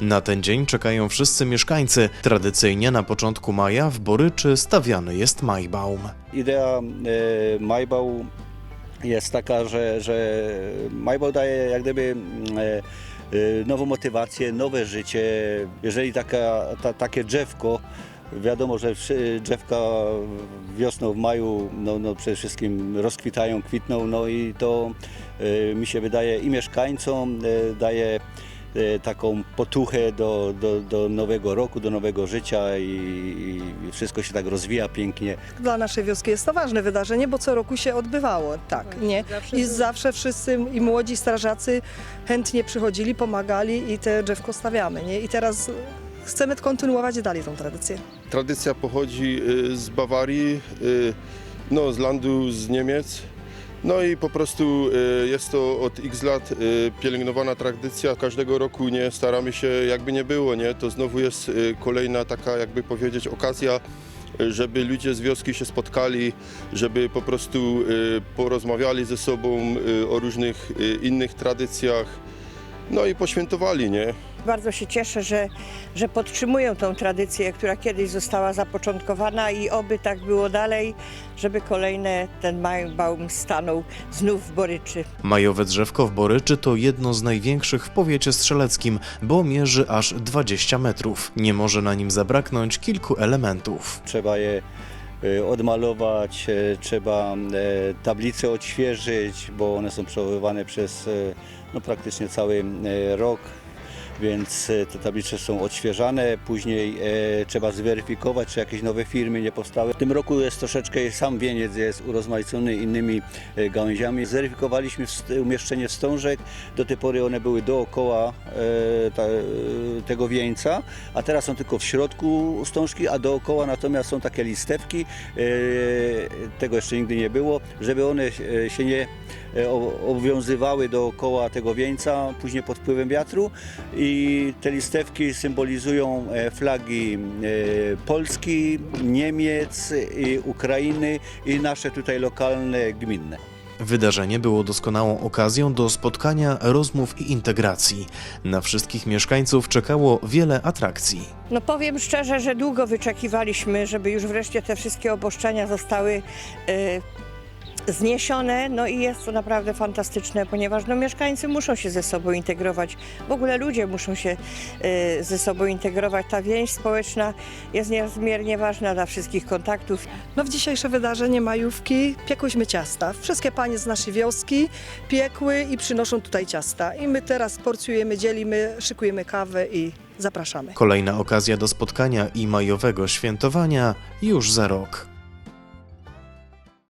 Na ten dzień czekają wszyscy mieszkańcy. Tradycyjnie na początku maja w Boryczy stawiany jest majbaum. Idea e, Majbał jest taka, że, że Majbał daje jak gdyby e, e, nową motywację, nowe życie. Jeżeli taka, ta, takie drzewko, wiadomo, że drzewka wiosną, w maju no, no przede wszystkim rozkwitają, kwitną, no i to e, mi się wydaje i mieszkańcom e, daje taką potuchę do, do, do nowego roku, do nowego życia i, i wszystko się tak rozwija pięknie. Dla naszej wioski jest to ważne wydarzenie, bo co roku się odbywało, tak, nie? I zawsze wszyscy, i młodzi strażacy chętnie przychodzili, pomagali i te drzewko stawiamy, nie? I teraz chcemy kontynuować dalej tą tradycję. Tradycja pochodzi y, z Bawarii, y, no, z landu z Niemiec. No i po prostu y, jest to od x lat y, pielęgnowana tradycja. Każdego roku nie staramy się, jakby nie było, nie? To znowu jest y, kolejna taka, jakby powiedzieć, okazja, żeby ludzie z wioski się spotkali, żeby po prostu porozmawiali ze sobą o różnych innych tradycjach. No i poświętowali, nie? Bardzo się cieszę, że, że podtrzymują tą tradycję, która kiedyś została zapoczątkowana i oby tak było dalej, żeby kolejne ten Majbaum stanął znów w Boryczy. Majowe drzewko w Boryczy to jedno z największych w powiecie strzeleckim, bo mierzy aż 20 metrów. Nie może na nim zabraknąć kilku elementów. Trzeba je odmalować, e, trzeba e, tablice odświeżyć, bo one są przechowywane przez no, praktycznie cały rok. Więc e, te tablice są odświeżane, później e, trzeba zweryfikować, czy jakieś nowe firmy nie powstały. W tym roku jest troszeczkę, sam wieniec jest urozmaicony innymi e, gałęziami. Zweryfikowaliśmy umieszczenie wstążek, do tej pory one były dookoła e, ta, e, tego wieńca, a teraz są tylko w środku wstążki, a dookoła natomiast są takie listewki, e, tego jeszcze nigdy nie było, żeby one e, się nie o- obowiązywały dookoła tego wieńca, później pod wpływem wiatru i te listewki symbolizują e, flagi e, Polski, Niemiec, i Ukrainy i nasze tutaj lokalne, gminne. Wydarzenie było doskonałą okazją do spotkania, rozmów i integracji. Na wszystkich mieszkańców czekało wiele atrakcji. No powiem szczerze, że długo wyczekiwaliśmy, żeby już wreszcie te wszystkie obostrzenia zostały e, zniesione. No i jest to naprawdę fantastyczne, ponieważ no, mieszkańcy muszą się ze sobą integrować. W ogóle ludzie muszą się e, ze sobą integrować. Ta więź społeczna jest niezmiernie ważna dla wszystkich kontaktów. No w dzisiejsze wydarzenie majówki piekłyśmy ciasta. Wszystkie panie z naszej wioski piekły i przynoszą tutaj ciasta. I my teraz porcjujemy, dzielimy, szykujemy kawę i zapraszamy. Kolejna okazja do spotkania i majowego świętowania już za rok.